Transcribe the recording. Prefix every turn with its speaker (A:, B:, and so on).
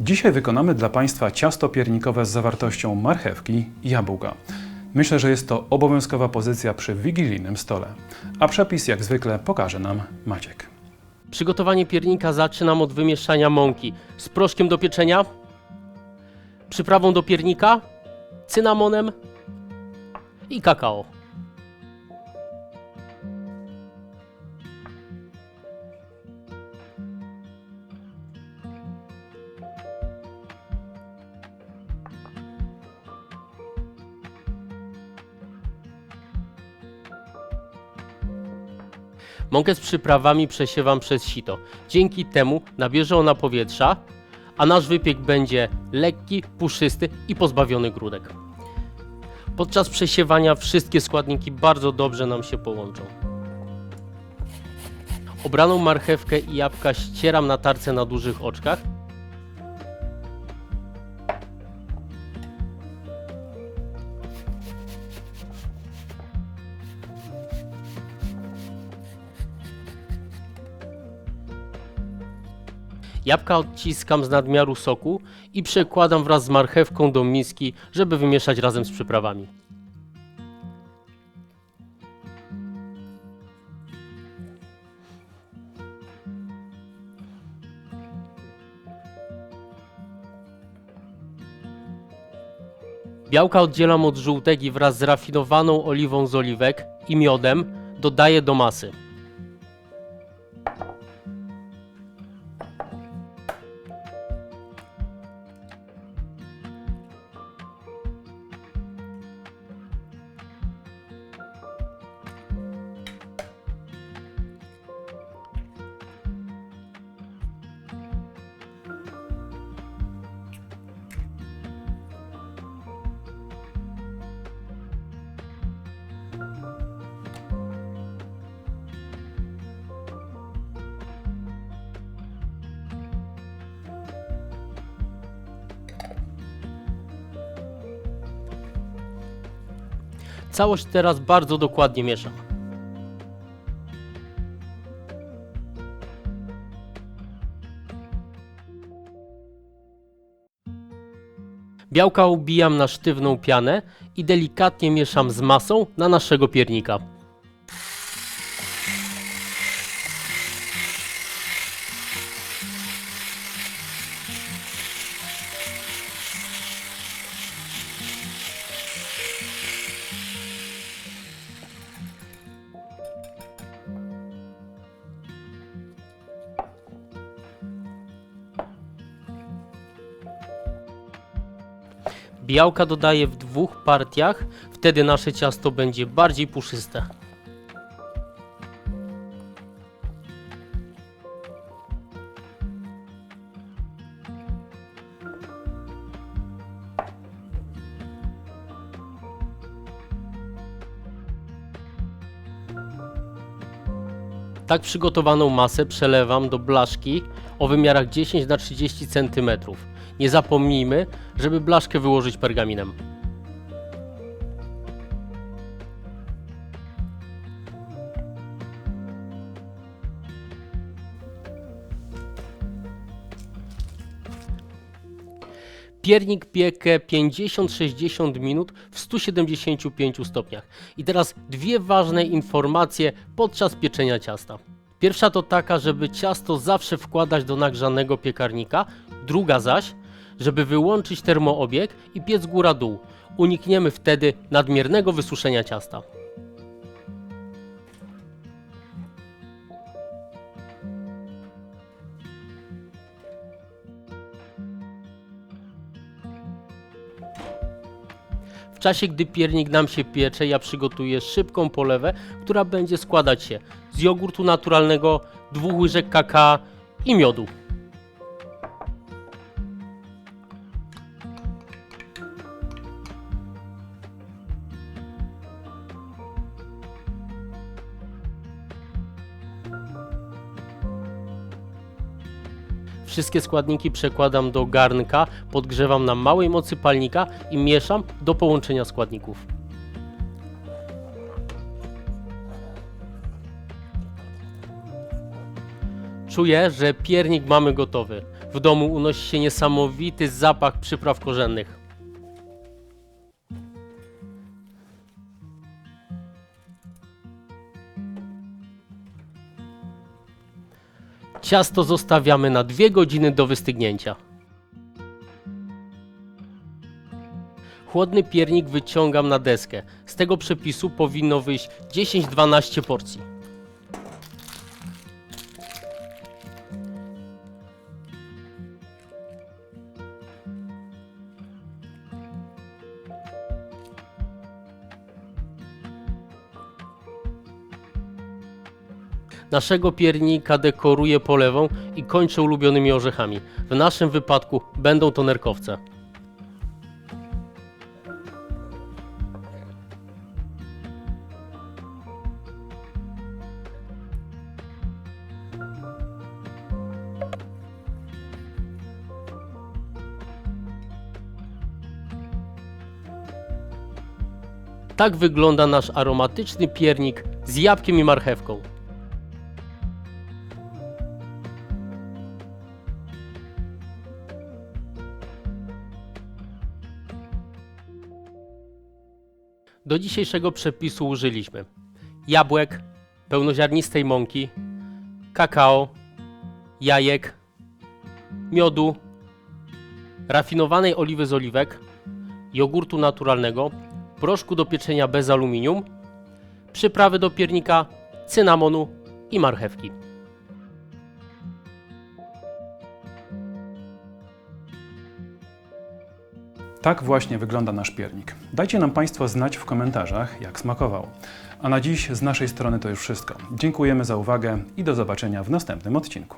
A: Dzisiaj wykonamy dla Państwa ciasto piernikowe z zawartością marchewki i jabłka. Myślę, że jest to obowiązkowa pozycja przy wigilijnym stole. A przepis jak zwykle pokaże nam Maciek.
B: Przygotowanie piernika zaczynam od wymieszania mąki z proszkiem do pieczenia, przyprawą do piernika, cynamonem i kakao. Mąkę z przyprawami przesiewam przez sito. Dzięki temu nabierze ona powietrza, a nasz wypiek będzie lekki, puszysty i pozbawiony grudek. Podczas przesiewania wszystkie składniki bardzo dobrze nam się połączą. Obraną marchewkę i jabłka ścieram na tarce na dużych oczkach. Jabłka odciskam z nadmiaru soku i przekładam wraz z marchewką do miski, żeby wymieszać razem z przyprawami. Białka oddzielam od żółtek i wraz z rafinowaną oliwą z oliwek i miodem dodaję do masy. Całość teraz bardzo dokładnie mieszam. Białka ubijam na sztywną pianę i delikatnie mieszam z masą na naszego piernika. Białka dodaję w dwóch partiach, wtedy nasze ciasto będzie bardziej puszyste. Tak przygotowaną masę przelewam do blaszki o wymiarach 10 na 30 cm. Nie zapomnijmy, żeby blaszkę wyłożyć pergaminem. Piernik piekę 50-60 minut w 175 stopniach. I teraz dwie ważne informacje podczas pieczenia ciasta. Pierwsza to taka, żeby ciasto zawsze wkładać do nagrzanego piekarnika, druga zaś, żeby wyłączyć termoobieg i piec góra-dół. Unikniemy wtedy nadmiernego wysuszenia ciasta. W czasie, gdy piernik nam się piecze, ja przygotuję szybką polewę, która będzie składać się z jogurtu naturalnego, dwóch łyżek kakao i miodu. Wszystkie składniki przekładam do garnka, podgrzewam na małej mocy palnika i mieszam do połączenia składników. Czuję, że piernik mamy gotowy. w domu unosi się niesamowity zapach przypraw korzennych. Ciasto zostawiamy na 2 godziny do wystygnięcia. Chłodny piernik wyciągam na deskę. Z tego przepisu powinno wyjść 10-12 porcji. Naszego piernika dekoruję polewą i kończę ulubionymi orzechami. W naszym wypadku będą to nerkowce. Tak wygląda nasz aromatyczny piernik z jabłkiem i marchewką. Do dzisiejszego przepisu użyliśmy jabłek, pełnoziarnistej mąki, kakao, jajek, miodu, rafinowanej oliwy z oliwek, jogurtu naturalnego, proszku do pieczenia bez aluminium, przyprawy do piernika, cynamonu i marchewki.
A: Tak właśnie wygląda nasz piernik. Dajcie nam Państwo znać w komentarzach, jak smakował. A na dziś z naszej strony to już wszystko. Dziękujemy za uwagę i do zobaczenia w następnym odcinku.